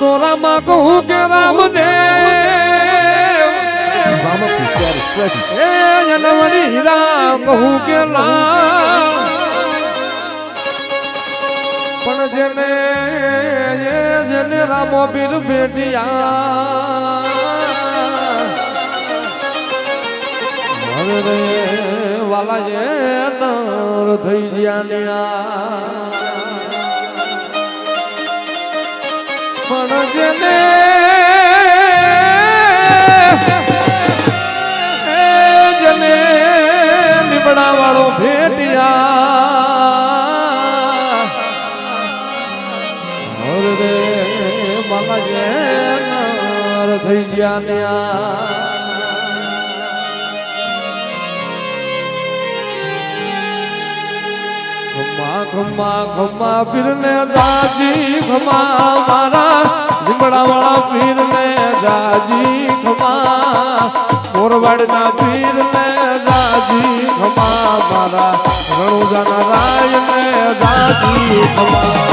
તો રામા કહું કે રામદેવ. રામ કહું કે રામ. પણ જેને જેને રામો પીર બેટિયા હવે વાલા એ થઈ ગયા પણ જેને જને લીબડા વાળો ભેટિયા રે મામા જે થઈ ગયા ને ઘમા ખમ્મા પીરને જાજી, ઘમા મારા લીમડા વાળા પીરને જાજી ખમ્મા મોરવાડના પીરને જાજી, ઘમા મારા રણુજાના રાયને જાજી ખમ્મા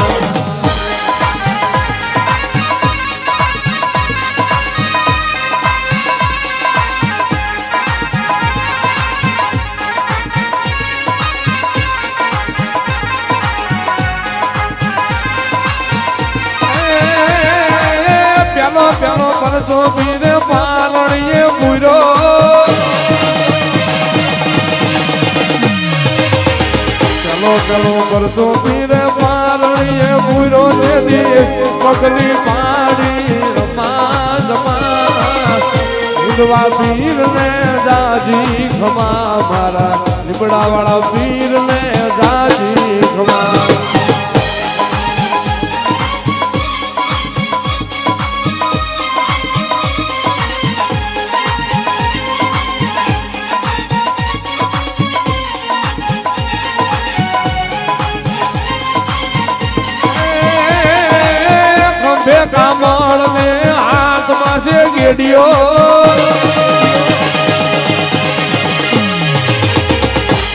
પીરે પાલણીએ પૂરો ચાલો ચાલો પરચો પીરે વાળા પીર ને જાજી ખમા હાથમાં છે ગેડિયો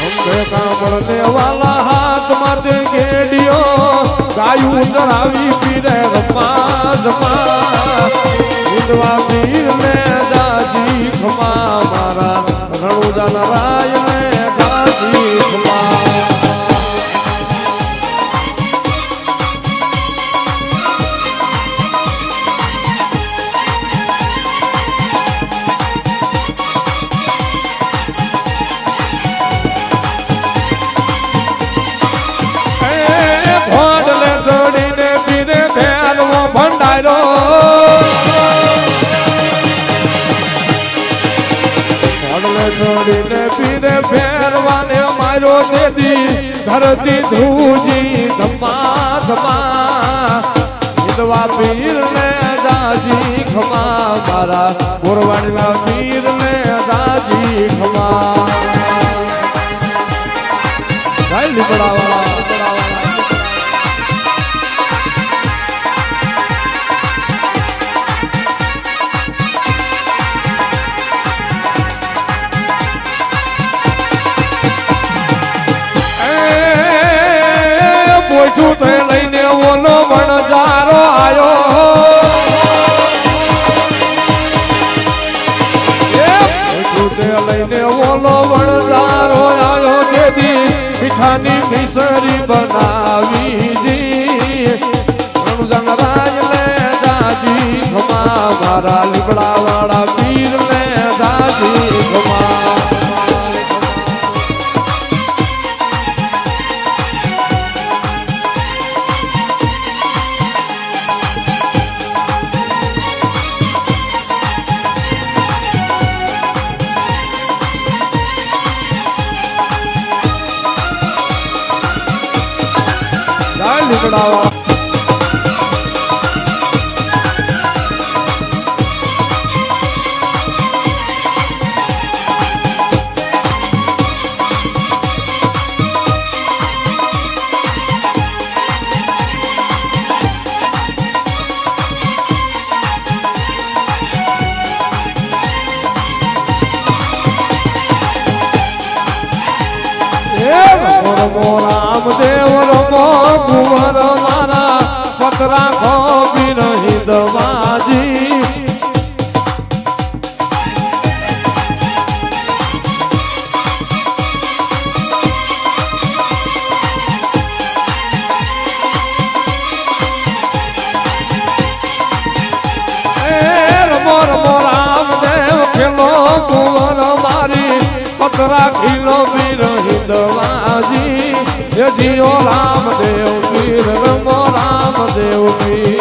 ખંભે કામળ ને વાલા હાથ તે ઘેડિયો. ગાયું ચરાવી પીરે રમા જમા વિધવા પીર ને જાજી ખમા મારા રણુજાના પીરે ફેરવાને મારો દેદી, ધરતી ધૂજી ધમા ધમા વિધવા પીર ને દાજી ખમા, મારા ગોરવાડના પીર ને દાજી ખમા. ભાઈ લીમડાવાળા. તે લઈને ઓલો વણજારો જારો એ લઈને ઓલો વણજારો આયો દેદી મીઠાની મિસરી બનાવી દી. રણુજન રાજ લે દાજી મારા લીપડા વાળા રમો રામદેવ રમો કુંવર મારા પતરા ખોબી રહી હિંદવાજી એ હિંદવાજી એ જીઓ રામદેવ પીર રમો રામદેવ પીર.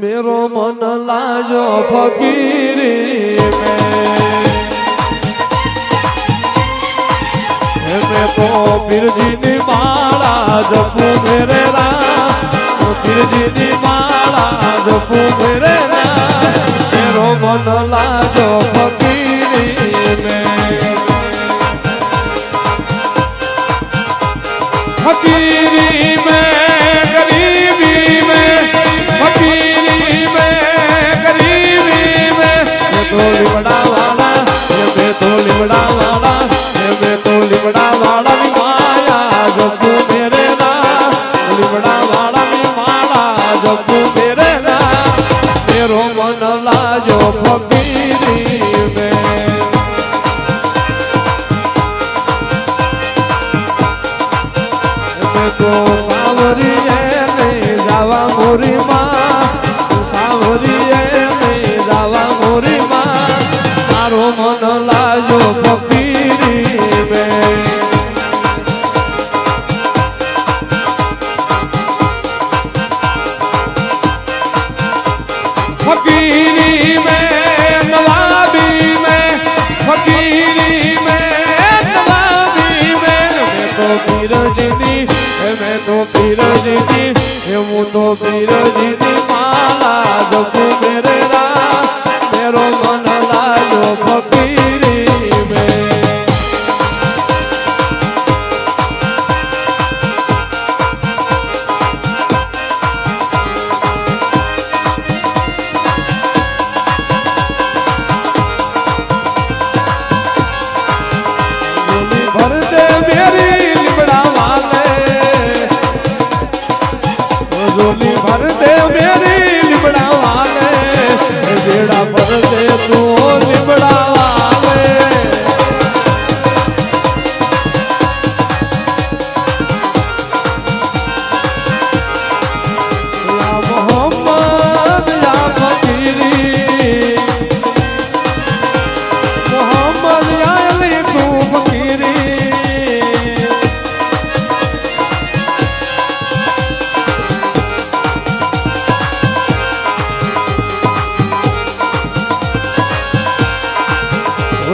મેરો મન લાજો ફકીરી. પીરજીની માળા જપુ મેરે રામ. પીરજીની માળા જપુ મેરે રામ. મેરો લાજો ફકીરી મેં તો સાવરીએ ને જાવા મોરી માં સાવરીએ ને જાવા મોરી માં મારો મન લાજો ફકીરી મે ફકીરી મે નવાબી મે ફકીરી મે નવાબી મે તો પીરજીની હે મેં તો પીરજીની હે તો પીરજીની માલા જપું મેરે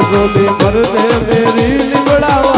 गोली मर दे मेरी लिबड़ा वाले